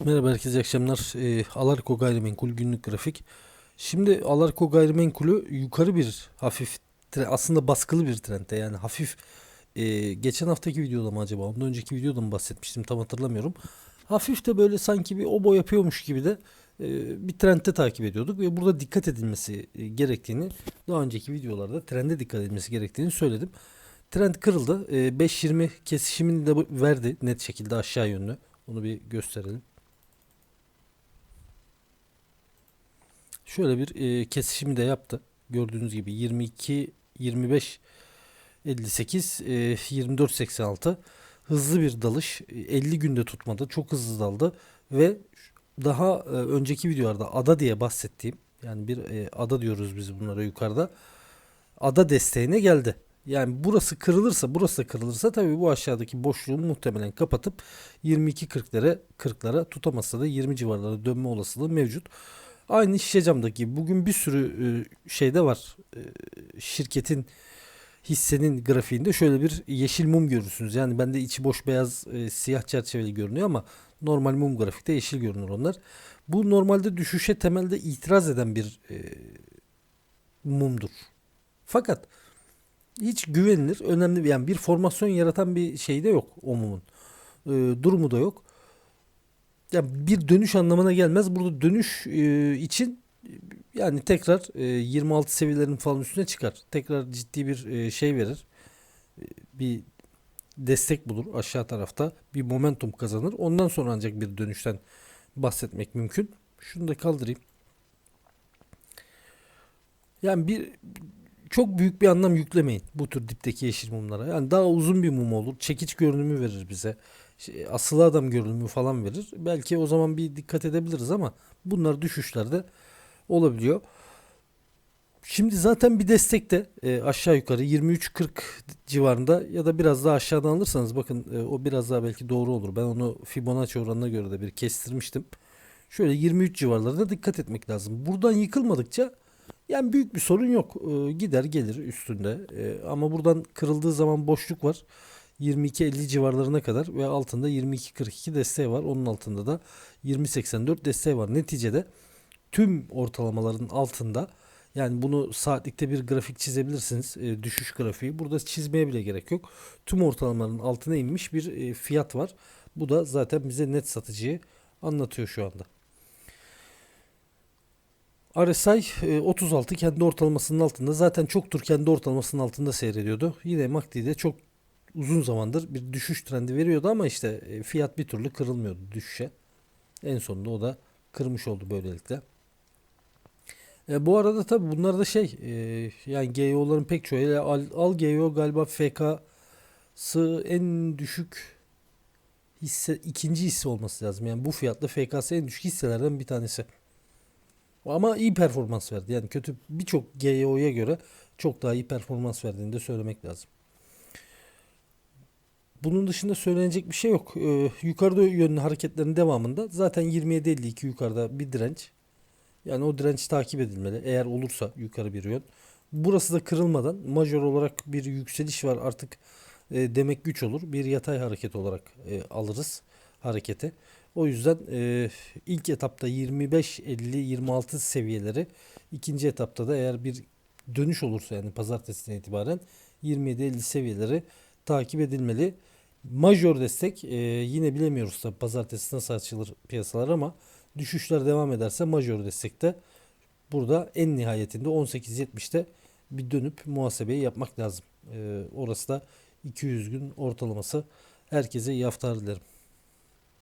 Merhaba herkese akşamlar. Ee, Alarko Gayrimenkul günlük grafik. Şimdi Alarko Gayrimenkulü yukarı bir hafif aslında baskılı bir trendte yani hafif e, geçen haftaki videoda mı acaba ondan önceki videoda mı bahsetmiştim tam hatırlamıyorum. Hafif de böyle sanki bir obo yapıyormuş gibi de e, bir trendte takip ediyorduk ve burada dikkat edilmesi e, gerektiğini daha önceki videolarda trende dikkat edilmesi gerektiğini söyledim. Trend kırıldı. E, 5.20 kesişimini de verdi net şekilde aşağı yönlü. Onu bir gösterelim. Şöyle bir e, kesişimi de yaptı. Gördüğünüz gibi 22 25 58 e, 24 86 hızlı bir dalış. E, 50 günde tutmadı. Çok hızlı daldı ve daha e, önceki videolarda ada diye bahsettiğim yani bir e, ada diyoruz biz bunlara yukarıda. Ada desteğine geldi. Yani burası kırılırsa, burası kırılırsa tabii bu aşağıdaki boşluğu muhtemelen kapatıp 22-40'lara 40'lara tutamazsa da 20 civarlara dönme olasılığı mevcut. Aynı şişe camdaki bugün bir sürü e, şeyde var. E, şirketin hissenin grafiğinde şöyle bir yeşil mum görürsünüz. Yani bende içi boş beyaz e, siyah çerçeveli görünüyor ama normal mum grafikte yeşil görünür onlar. Bu normalde düşüşe temelde itiraz eden bir mumdur. Fakat hiç güvenilir, önemli yani bir formasyon yaratan bir şey de yok o mumun. Durumu da yok. Ya bir dönüş anlamına gelmez. Burada dönüş e, için yani tekrar e, 26 seviyelerin falan üstüne çıkar. Tekrar ciddi bir e, şey verir. E, bir destek bulur aşağı tarafta. Bir momentum kazanır. Ondan sonra ancak bir dönüşten bahsetmek mümkün. Şunu da kaldırayım. Yani bir çok büyük bir anlam yüklemeyin bu tür dipteki yeşil mumlara. Yani daha uzun bir mum olur. Çekiç görünümü verir bize. Şey, asılı adam görünümü falan verir. Belki o zaman bir dikkat edebiliriz ama bunlar düşüşlerde olabiliyor. Şimdi zaten bir destekte e, aşağı yukarı 23.40 civarında ya da biraz daha aşağıdan alırsanız bakın e, o biraz daha belki doğru olur. Ben onu Fibonacci oranına göre de bir kestirmiştim. Şöyle 23 civarlarında dikkat etmek lazım. Buradan yıkılmadıkça yani büyük bir sorun yok. E, gider gelir üstünde. E, ama buradan kırıldığı zaman boşluk var. 22.50 civarlarına kadar ve altında 22.42 desteği var. Onun altında da 20.84 desteği var. Neticede tüm ortalamaların altında yani bunu saatlikte bir grafik çizebilirsiniz. E, düşüş grafiği. Burada çizmeye bile gerek yok. Tüm ortalamaların altına inmiş bir e, fiyat var. Bu da zaten bize net satıcıyı anlatıyor şu anda. RSI e, 36 kendi ortalamasının altında. Zaten çoktur kendi ortalamasının altında seyrediyordu. Yine MACD de çok uzun zamandır bir düşüş trendi veriyordu ama işte e, fiyat bir türlü kırılmıyordu düşüşe. En sonunda o da kırmış oldu böylelikle. E, bu arada tabi bunlar da şey e, yani GEO'ların pek çoğu al, al GEO galiba FK'sı en düşük hisse ikinci hisse olması lazım. Yani bu fiyatla FK'sı en düşük hisselerden bir tanesi. Ama iyi performans verdi. Yani kötü birçok GEO'ya göre çok daha iyi performans verdiğini de söylemek lazım. Bunun dışında söylenecek bir şey yok. Ee, yukarıda yönlü hareketlerin devamında zaten 27.52 yukarıda bir direnç. Yani o direnç takip edilmeli. Eğer olursa yukarı bir yön. Burası da kırılmadan majör olarak bir yükseliş var artık e, demek güç olur. Bir yatay hareket olarak e, alırız hareketi. O yüzden e, ilk etapta 25-50-26 seviyeleri ikinci etapta da eğer bir dönüş olursa yani pazartesinden itibaren 27-50 seviyeleri takip edilmeli. Major destek e, yine bilemiyoruz tabi pazartesi nasıl açılır piyasalar ama düşüşler devam ederse major destekte burada en nihayetinde 18.70'te bir dönüp muhasebeyi yapmak lazım. E, orası da 200 gün ortalaması. Herkese iyi haftalar dilerim.